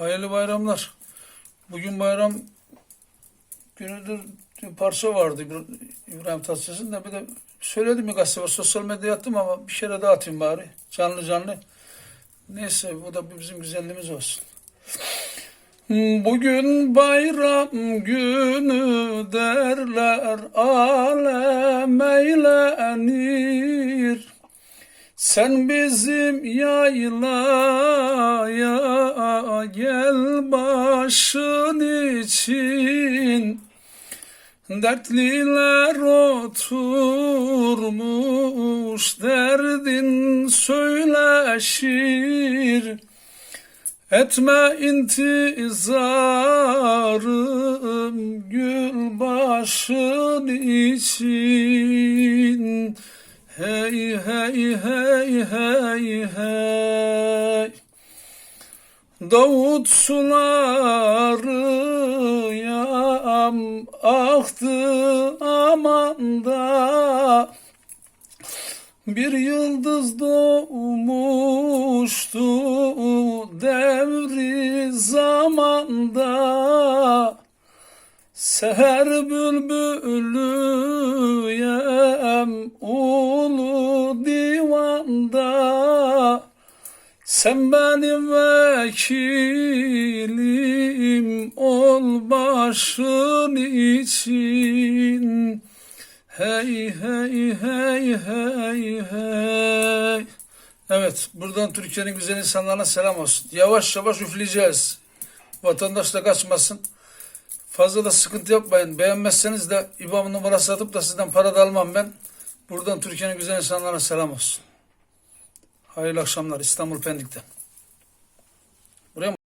Hayırlı bayramlar. Bugün bayram günüdür bir parça vardı İbra- İbrahim Tatlıses'in de bir de söyledim bir gazete var. Sosyal medyaya attım ama bir şere daha atayım bari. Canlı canlı. Neyse bu da bizim güzelliğimiz olsun. Bugün bayram günü derler alem eğlenir. Sen bizim gel başın için. Dertliler oturmuş derdin söyleşir. Etme intizarım gül başın için. Hey hey hey hey hey Davut suları yam aktı amanda bir yıldız doğmuştu devri zamanda. Seher bülbülü yem ulu divanda Sen benim vekilim ol başın için Hey hey hey hey hey Evet buradan Türkiye'nin güzel insanlarına selam olsun. Yavaş yavaş üfleyeceğiz. Vatandaş da kaçmasın. Fazla da sıkıntı yapmayın. Beğenmezseniz de İBAN numarası atıp da sizden para da almam ben. Buradan Türkiye'nin güzel insanlarına selam olsun. Hayırlı akşamlar İstanbul Pendik'ten.